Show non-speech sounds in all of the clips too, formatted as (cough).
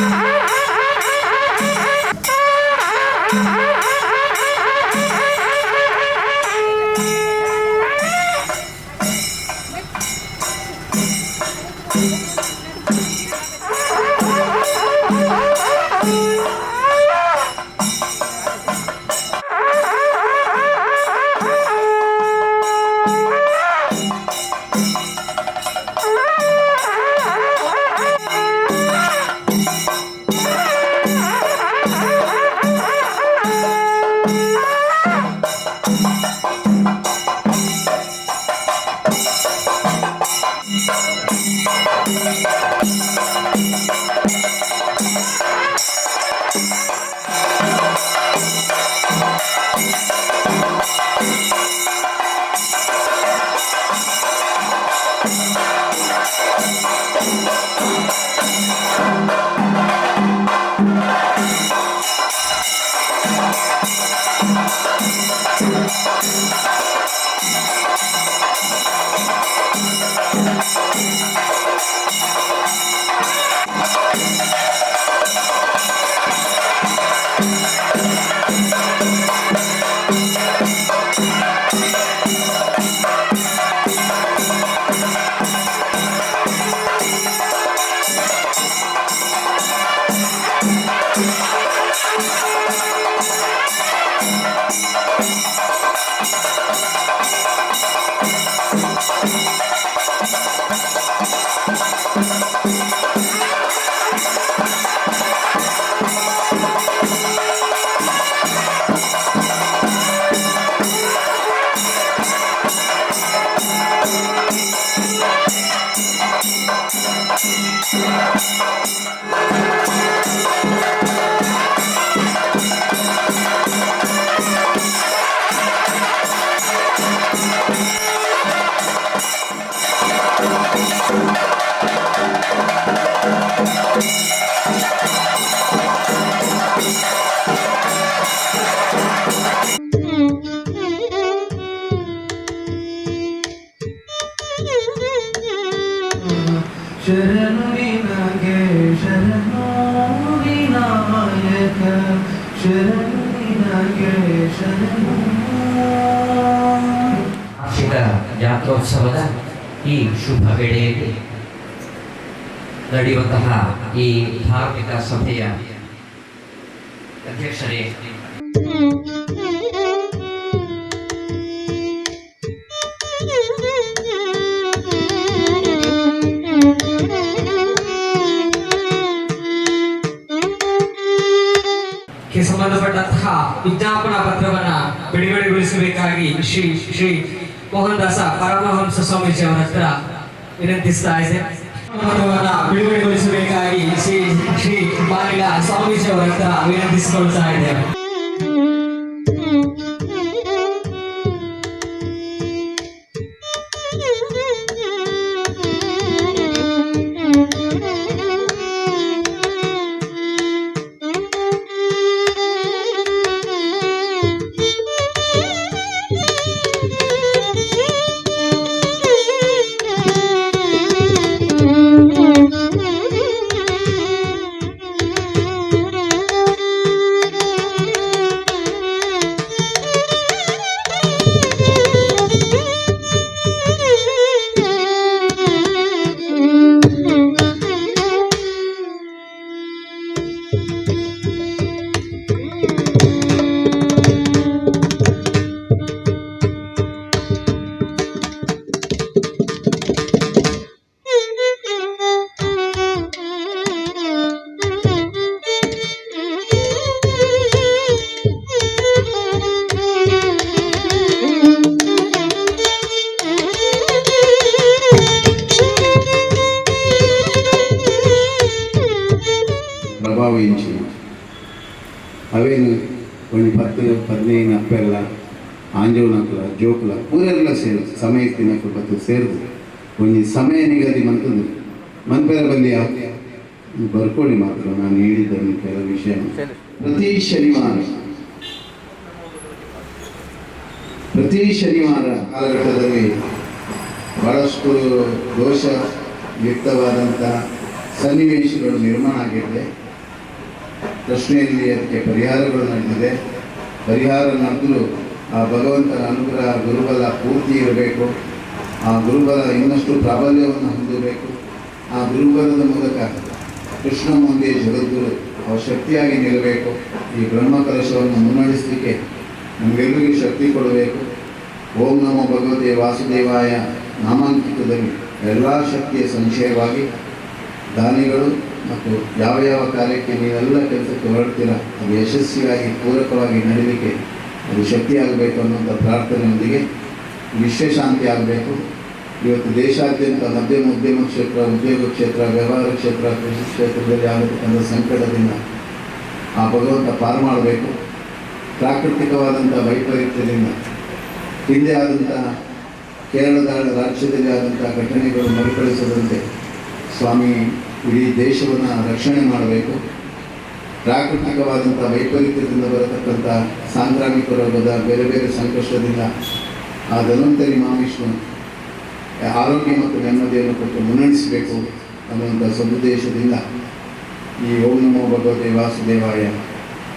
ah! (laughs) ಶರಣು ನಿನಗೆ ಶರಣು ವಿನಾಯಕ ಶರಣು ನಿನಗೆ ಶರಣು ವಾರ್ಷಿಕ ಜಾತ್ರೋತ್ಸವದ ಈ ಶುಭ ವೇಳೆಯಲ್ಲಿ ನಡೆಯುವಂತಹ ಈ ಧಾರ್ಮಿಕ ಸಭೆಯ ಅಧ್ಯಕ್ಷರೇ ಸಂಬಂಧಪಟ್ಟಂತಹ ವಿಜ್ಞಾಪನಾ ಪತ್ರವನ್ನ ಬಿಡುಗಡೆಗೊಳಿಸಬೇಕಾಗಿ ಶ್ರೀ ಶ್ರೀ ಮೋಹನ್ ದಾಸ ಪರಮಹಂಸ ಸ್ವಾಮೀಜಿ ಅವರ ಹತ್ರ ವಿನಂತಿಸ್ತಾ ಇದೆ. ಬಿಡುಗಡೆಗೊಳಿಸಬೇಕಾಗಿ ಶ್ರೀ ಶ್ರೀ ಬಾಲಿಲ ಸ್ವಾಮೀಜಿ ಅವರ ಹತ್ರ ವಿನಂತಿಸಿಕೊಳ್ತಾ ಇದ್ದೇವೆ. ಒಂದು ಪತ್ತು ಅಪ್ಪ ಎಲ್ಲ ಆಂಜೋನ ಹಕ್ಕಲ ಜೋಕುಲ ಊರೆಲ್ಲ ಸೇರು ಸಮಯಕ್ಕೆ ನಕ್ಕಲು ಬರ್ತದೆ ಸೇರಿದ್ರು. ಒಂದು ಸಮಯ ನಿಗದಿ ಮಂತದ್ರು ಮಂತ್ಪೇರ ಬಂದು ಬರ್ಕೊಳ್ಳಿ ಮಾತ್ರ, ನಾನು ಹೇಳಿದ್ದನ್ನು ಕೆಲವು ವಿಷಯ. ಪ್ರತಿ ಶನಿವಾರ ಪ್ರತಿ ಶನಿವಾರ ಕಾಲಘಟ್ಟದಲ್ಲಿ ಬಹಳಷ್ಟು ದೋಷ ಯುಕ್ತವಾದಂಥ ಸನ್ನಿವೇಶಗಳು ನಿರ್ಮಾಣ ಆಗಿದೆ ಪ್ರಶ್ನೆಯಲ್ಲಿ ಅದಕ್ಕೆ ಪರಿಹಾರಗಳು ನಡೆದಿದೆ ಪರಿಹಾರ ನಡೆದರೂ ಆ ಭಗವಂತನ ಅನುಗ್ರಹ, ಗುರುಬಲ ಪೂರ್ತಿ ಇರಬೇಕು. ಆ ಗುರುಬಲ ಇನ್ನಷ್ಟು ಪ್ರಾಬಲ್ಯವನ್ನು ಹೊಂದಿರಬೇಕು ಆ ಗುರುಬಲದ ಮೂಲಕ ಕೃಷ್ಣ ಮುಂದೆ ಜಗದ್ಗುರು ಅವ ಶಕ್ತಿಯಾಗಿ ನಿಲ್ಲಬೇಕು. ಈ ಬ್ರಹ್ಮ ಕಲಶವನ್ನು ಮುನ್ನಡೆಸಲಿಕ್ಕೆ ನಮಗೆಲ್ಲರಿಗೂ ಶಕ್ತಿ ಕೊಡಬೇಕು. ಓಂ ನಮೋ ಭಗವತೆ ವಾಸುದೇವಾಯ ನಾಮಾಂಕಿತದಲ್ಲಿ ಎಲ್ಲ ಶಕ್ತಿಯ ಸಂಶಯವಾಗಿ ದಾನಿಗಳು ಮತ್ತು ಯಾವ ಯಾವ ಕಾರ್ಯಕ್ಕೆ ನೀವೆಲ್ಲ ಕೆಲಸಕ್ಕೆ ಹೊರಡ್ತೀರಾ, ಅದು ಯಶಸ್ವಿಯಾಗಿ, ಪೂರಕವಾಗಿ ನಡೀಲಿಕ್ಕೆ ಅದು ಶಕ್ತಿಯಾಗಬೇಕು ಅನ್ನುವಂಥ ಪ್ರಾರ್ಥನೆಯೊಂದಿಗೆ ವಿಶ್ವಶಾಂತಿ ಆಗಬೇಕು. ಇವತ್ತು ದೇಶಾದ್ಯಂತ ಮಧ್ಯಮ ಉದ್ಯಮ ಕ್ಷೇತ್ರ, ಉದ್ಯೋಗ ಕ್ಷೇತ್ರ, ವ್ಯವಹಾರ ಕ್ಷೇತ್ರ, ಕೃಷಿ ಕ್ಷೇತ್ರದಲ್ಲಿ ಆಗತಕ್ಕಂಥ ಸಂಕಟದಿಂದ ಆ ಭಗವಂತ ಪಾರು ಮಾಡಬೇಕು. ಪ್ರಾಕೃತಿಕವಾದಂಥ ವೈಪರೀತ್ಯದಿಂದ, ಹಿಂದೆ ಆದಂತಹ ಕೇರಳದ ರಾಜ್ಯದಲ್ಲಿ ಆದಂಥ ಘಟನೆಗಳು ಮರುಕಳಿಸದಂತೆ ಸ್ವಾಮಿ ಇಡೀ ದೇಶವನ್ನು ರಕ್ಷಣೆ ಮಾಡಬೇಕು. ಪ್ರಾಕೃತಿಕವಾದಂಥ ವೈಪರೀತ್ಯದಿಂದ ಬರತಕ್ಕಂಥ ಸಾಂಕ್ರಾಮಿಕ ರೋಗದ ಬೇರೆ ಬೇರೆ ಸಂಕಷ್ಟದಿಂದ ಆ ಧನ್ವಂತರಿ ಮಹಾವಿಷ್ಣು ಆರೋಗ್ಯ ಮತ್ತು ನೆಮ್ಮದಿಯನ್ನು ಕೊಟ್ಟು ಮುನ್ನಡೆಸಬೇಕು ಅನ್ನುವಂಥ ಸದುದ್ದೇಶದಿಂದ ಈ ಓಂ ನಮೋ ಭಗವತೆ ವಾಸುದೇವಾಯ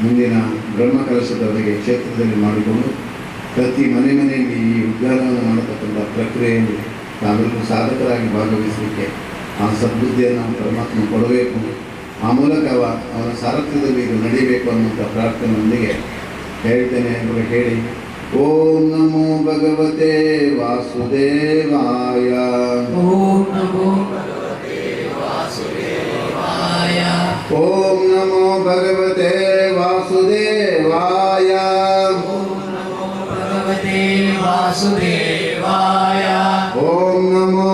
ಮುಂದಿನ ಬ್ರಹ್ಮಕಲಶದವರೆಗೆ ಕ್ಷೇತ್ರದಲ್ಲಿ ಮಾಡಿಕೊಂಡು ಪ್ರತಿ ಮನೆ ಮನೆಯಲ್ಲಿ ಈ ಉದ್ಯಾನವನ್ನು ಮಾಡತಕ್ಕಂಥ ಪ್ರಕ್ರಿಯೆಯಲ್ಲಿ ತಾವೆಲ್ಲರೂ ಸಾಧಕರಾಗಿ ಭಾಗವಹಿಸಲಿಕ್ಕೆ ಆ ಸದ್ಬುದ್ಧಿಯನ್ನು ಪರಮಾತ್ಮ ಕೊಡಬೇಕು. ಆ ಮೂಲಕ ಅವ ಅವನ ಸಾರಥ್ಯದಲ್ಲಿ ಇದು ನಡೀಬೇಕು ಅನ್ನುವಂಥ ಪ್ರಾರ್ಥನೆಯೊಂದಿಗೆ ಹೇಳ್ತೇನೆ ಅಂತ ಹೇಳಿ ಓಂ ನಮೋ ಭಗವತೆ ವಾಸುದೇವಾಯ. ಓಂ ನಮೋ ಓಂ ನಮೋ ಭಗವತೆ ವಾಸುದೇವಾಯ. ಭಗವತೆ ವಾಸುದೇವಾಯ. ಓಂ ನಮೋ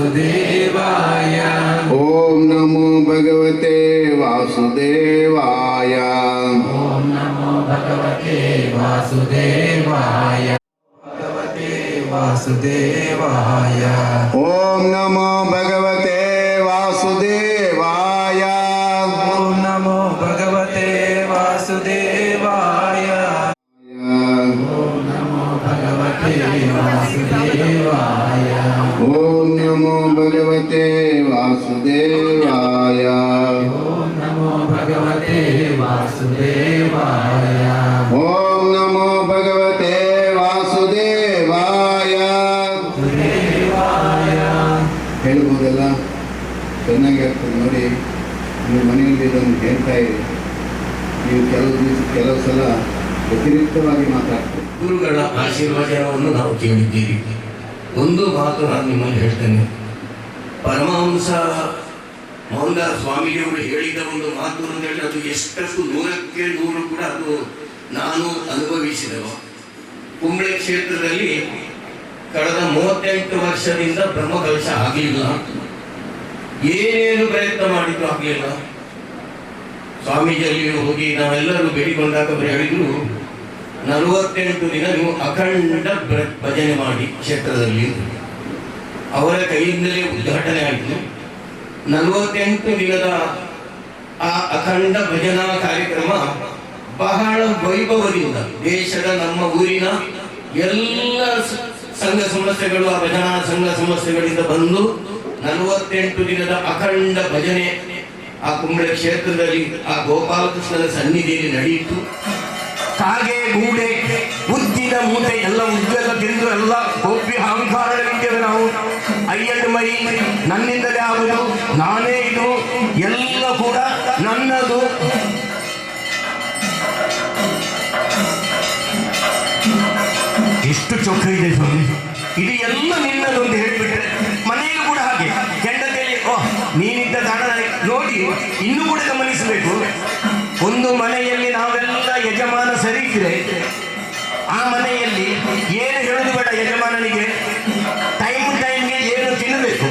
ವಾಸುದೇವಾಯ ಓಂ ನಮೋ ಭಗವತೆ ವಾಸುದೇವಾಯ ಓಂ ನಮೋ ಭಗವತೆ ವಾಸುದೇವಾಯ ಭಗವತೆ ವಾಸುದೇವಾಯ ಓಂ ನಮೋ ನೀವು ಮನೆಯಲ್ಲಿ ಇದನ್ನು ಹೇಳ್ತಾ ಇರಿ. ನೀವು ಕೆಲವು ದಿವಸ, ಕೆಲವು ಸಲ ವ್ಯತಿರಿಕ್ತವಾಗಿ ಮಾತಾಡ್ತೀವಿ ಗುರುಗಳ ಆಶೀರ್ವಚನವನ್ನು ನಾವು ಕೇಳಿದ್ದೀರಿ. ಒಂದು ಮಾತು ನಾನು ನಿಮ್ಮಲ್ಲಿ ಹೇಳ್ತೇನೆ. ಪರಮಹಂಸ ಮೋಹನ್ದಾಸ್ ಸ್ವಾಮೀಜಿಯವರು ಹೇಳಿದ ಒಂದು ಮಾತು ಅಂತ ಹೇಳಿ ಅದು ಎಷ್ಟಷ್ಟು ನೂರಕ್ಕೆ ನೂರು ಕೂಡ ಅದು ನಾನು ಅನುಭವಿಸಿದವ. ಕುಂಬಳೆ ಕ್ಷೇತ್ರದಲ್ಲಿ ಕಳೆದ ಮೂವತ್ತೆಂಟು ವರ್ಷದಿಂದ ಬ್ರಹ್ಮಕಲಶ ಆಗಲಿಲ್ಲ ಏನೇನು ಪ್ರಯತ್ನ ಮಾಡಿದ್ರು ಆಗಲಿಲ್ಲ. ಸ್ವಾಮೀಜಿಯಲ್ಲಿ ಹೋಗಿ ನಾವೆಲ್ಲರೂ ಬೇಡಿಕೊಂಡಾಗ ಹೇಳಿದ್ರು, ನಲವತ್ತೆಂಟು ದಿನ ನೀವು ಅಖಂಡ ಭಜನೆ ಮಾಡಿ ಕ್ಷೇತ್ರದಲ್ಲಿ. ಅವರ ಕೈಯಿಂದಲೇ ಉದ್ಘಾಟನೆ ಆಯಿತು. ನಲವತ್ತೆಂಟು ದಿನದ ಆ ಅಖಂಡ ಭಜನಾ ಕಾರ್ಯಕ್ರಮ ಬಹಳ ವೈಭವದಿಂದ ದೇಶದ ನಮ್ಮ ಊರಿನ ಎಲ್ಲ ಸಂಘ ಸಮಸ್ಯೆಗಳು, ಆ ಭಜನಾ ಸಂಘ ಸಮಸ್ಯೆಗಳಿಂದ ಬಂದು ನಲವತ್ತೆಂಟು ದಿನದ ಅಖಂಡ ಭಜನೆ ಆ ಕುಂಬಳ ಕ್ಷೇತ್ರದಲ್ಲಿ ಆ ಗೋಪಾಲಕೃಷ್ಣನ ಸನ್ನಿಧಿಯಲ್ಲಿ ನಡೆಯಿತು. ಕಾಗೆ, ಗೂಡೆ, ಉದ್ದಿನ ಮೂಟೆ ಎಲ್ಲ ಉದ್ಯೋಗ ತಿಂದು ಎಲ್ಲ ಗೋಪಿ ಅಹಂಕಾರಗಳಿದ್ದೇವೆ ನಾವು. ಅಯ್ಯನ ಮೈ ನನ್ನಿಂದಲೇ ಆಗುದು ನಾನೇ ಇದು, ಎಲ್ಲ ಕೂಡ ನನ್ನದು. ಎಷ್ಟು ಚೊಕ್ಕ ಇದೆ ಸ್ವಾಮಿ. ಇದು ಎಲ್ಲ ನಿನ್ನದು ಅಂತ ಹೇಳಿಬಿಟ್ರೆ ಮನೆಯಲ್ಲೂ ಇನ್ನು ಕೂಡ ಗಮನಿಸಬೇಕು. ಒಂದು ಮನೆಯಲ್ಲಿ ನಾವೆಲ್ಲ ಯಜಮಾನ ಸರಿ ಇದ್ರೆ, ಆ ಮನೆಯಲ್ಲಿ ಏನು ಹೇಳುದು ಬೇಡ ಯಜಮಾನನಿಗೆ? ಟೈಮ್ ಟೈಮ್ಗೆ ಏನು ತಿನ್ನಬೇಕು